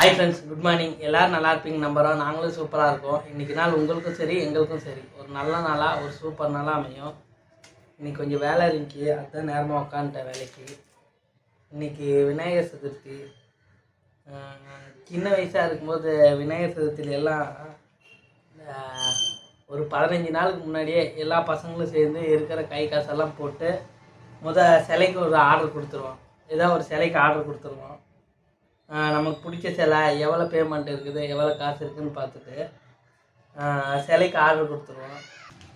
Hi friends good morning எல்லோரும் நல்லா இருப்பீங்க நம்புகிறோம் நாங்களும் சூப்பராக இருக்கோம். இன்றைக்கி நாள் உங்களுக்கும் சரி எங்களுக்கும் சரி. ஒரு நல்ல நாளாக ஒரு சூப்பர் நாளாக அமையும். இன்றைக்கி கொஞ்சம் வேலை இருந்துச்சு. அதுதான் நேரமாக உட்காந்துட்டேன் வேலைக்கு. இன்றைக்கி விநாயகர் சதுர்த்தி. சின்ன வயசாக இருக்கும்போது விநாயகர் சதுர்த்தியில எல்லாம் ஒரு பதினஞ்சு நாளுக்கு முன்னாடியே எல்லா பசங்களும் சேர்ந்து இருக்கிற கை காசெல்லாம் போட்டு முத சிலைக்கு ஒரு ஆர்டர் கொடுத்துருவோம். ஏதோ ஒரு சிலைக்கு ஆர்டர் கொடுத்துருவோம். நமக்கு பிடிச்ச சிலை எவ்வளோ பேமெண்ட் இருக்குது எவ்வளோ காசு இருக்குதுன்னு பார்த்துட்டு சிலைக்கு ஆர்டர் கொடுத்துருவோம்.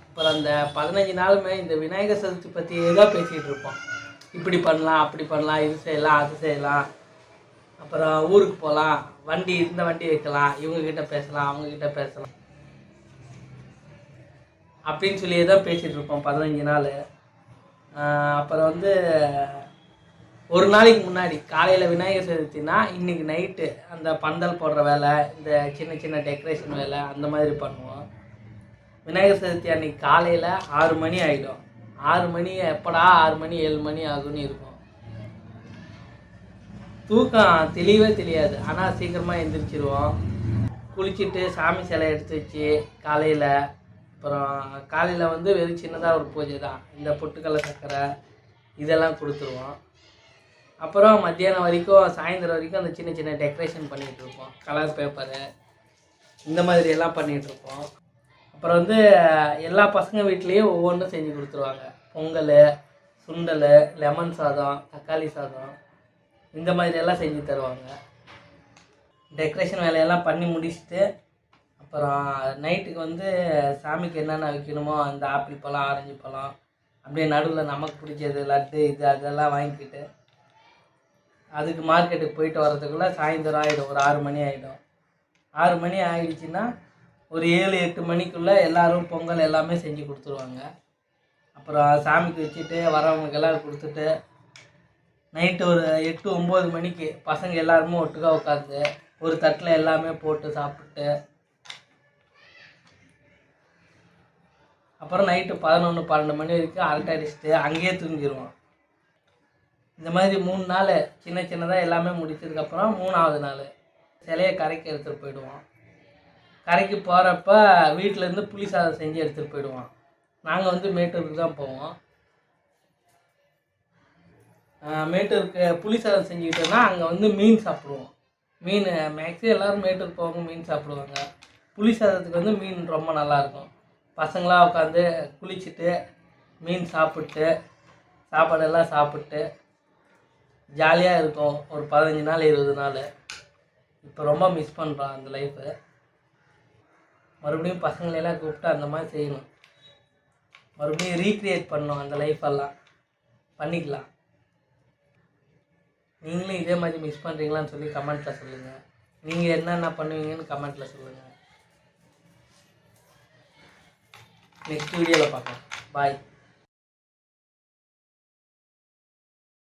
அப்புறம் அந்த பதினஞ்சு நாளுமே இந்த விநாயகர் சதுர்த்தி பற்றி ஏதோ பேசிகிட்டு இருப்போம். இப்படி பண்ணலாம் அப்படி பண்ணலாம் இது செய்யலாம் அது செய்யலாம். அப்புறம் ஊருக்கு போகலாம் வண்டி இந்த வண்டி வைக்கலாம் இவங்கக்கிட்ட பேசலாம் அவங்கக்கிட்ட பேசலாம். அப்படின்னு சொல்லி தான் பேசிகிட்டு இருப்போம் பதினஞ்சு நாள். அப்புறம் வந்து ஒரு நாளைக்கு முன்னாடி காலையில் விநாயகர் சதுர்த்தினா இன்றைக்கி நைட்டு அந்த பந்தல் போடுற வேலை இந்த சின்ன சின்ன டெக்கரேஷன் வேலை அந்த மாதிரி பண்ணுவோம். விநாயகர் சதுர்த்தி அன்னைக்கு காலையில் ஆறு மணி ஆகிடும் ஆறு மணி எப்படா ஆறு மணி ஏழு மணி ஆகும்னு இருக்கும். தூக்கம் தெளிவே தெரியாது. ஆனால் சீக்கிரமாக எந்திரிச்சிருவோம். குளிச்சுட்டு சாமி சிலை எடுத்து வச்சு காலையில் அப்புறம் காலையில் வந்து வெறும் சின்னதாக ஒரு பூஜை தான். இந்த பொட்டுக்கடலை சக்கரை இதெல்லாம் கொடுத்துருவோம். அப்புறம் மத்தியானம் வரைக்கும் சாயந்தரம் வரைக்கும் அந்த சின்ன சின்ன டெக்கரேஷன் பண்ணிகிட்டு இருப்போம். கலர் பேப்பரு இந்த மாதிரி எல்லாம் பண்ணிகிட்டு இருப்போம். அப்புறம் வந்து எல்லா பசங்க வீட்லேயும் ஒவ்வொன்றும் செஞ்சு கொடுத்துருவாங்க. பொங்கல் சுண்டல் லெமன் சாதம் தக்காளி சாதம் இந்த மாதிரி எல்லாம் செஞ்சு தருவாங்க. டெக்கரேஷன் வேலையெல்லாம் பண்ணி முடிச்சுட்டு அப்புறம் நைட்டுக்கு வந்து சாமிக்கு என்னென்ன வைக்கணுமோ அந்த ஆப்பிள் பழம் ஆரஞ்சு பழம் அப்படியே நடுவில் நமக்கு பிடிச்சது லட்டு இது அதெல்லாம் வாங்கிக்கிட்டு அதுக்கு மார்க்கெட்டுக்கு போயிட்டு வரதுக்குள்ளே சாயந்தரம் ஆகிடும் ஒரு ஆறு மணி ஆகிடும் ஆறு மணி ஆகிடுச்சின்னா ஒரு ஏழு எட்டு மணிக்குள்ளே எல்லோரும் பொங்கல் எல்லாமே செஞ்சு கொடுத்துருவாங்க. அப்புறம் சாமிக்கு வச்சுட்டு வரவங்களுக்கு எல்லோரும் கொடுத்துட்டு நைட்டு ஒரு எட்டு ஒம்பது மணிக்கு பசங்க எல்லாருமே ஒட்டுக்கா உட்காந்து ஒரு தட்டில் எல்லாமே போட்டு சாப்பிட்டு அப்புறம் நைட்டு பதினொன்று பன்னெண்டு மணி வரைக்கும் அரட்டை அடிச்சுட்டு அங்கேயே தூங்கிடுவோம் இந்த மாதிரி மூணு நாள் சின்ன சின்னதாக எல்லாமே முடிச்சதுக்கப்புறம் மூணாவது நாள் சிலையை கரைக்கு எடுத்துகிட்டு போயிடுவான் கரைக்கு போகிறப்ப வீட்டிலேருந்து புளி சாதம் செஞ்சு எடுத்துகிட்டு போயிடுவோம். நாங்கள் வந்து மேட்டூருக்கு தான் போவோம். மேட்டூருக்கு புளி சாதம் செஞ்சுக்கிட்டோன்னா அங்கே வந்து மீன் சாப்பிடுவோம். மீன் மேக்ஸிமம் எல்லோரும் மேட்டூருக்கு போவாங்க மீன் சாப்பிடுவாங்க. புளி சாதத்துக்கு வந்து மீன் ரொம்ப நல்லாயிருக்கும் பசங்களாம் உட்காந்து குளிச்சுட்டு மீன் சாப்பிட்டு சாப்பாடெல்லாம் சாப்பிட்டு ஜாலியாக இருக்கும். ஒரு பதினஞ்சு நாள் இருபது நாள். இப்போ ரொம்ப மிஸ் பண்ணுறோம் அந்த லைஃப்பை மறுபடியும் பசங்களெல்லாம் கூப்பிட்டு அந்த மாதிரி செய்யணும். மறுபடியும் ரீக்ரியேட் பண்ணணும் அந்த லைஃப்பெல்லாம் பண்ணிக்கலாம். நீங்களும் இதே மாதிரி மிஸ் பண்ணுறீங்களான்னு சொல்லி கமெண்ட்டில் சொல்லுங்கள் நீங்கள் என்னென்ன பண்ணுவீங்கன்னு கமெண்ட்டில் சொல்லுங்கள் நெக்ஸ்ட் வீடியோவில் பார்க்கலாம். பாய்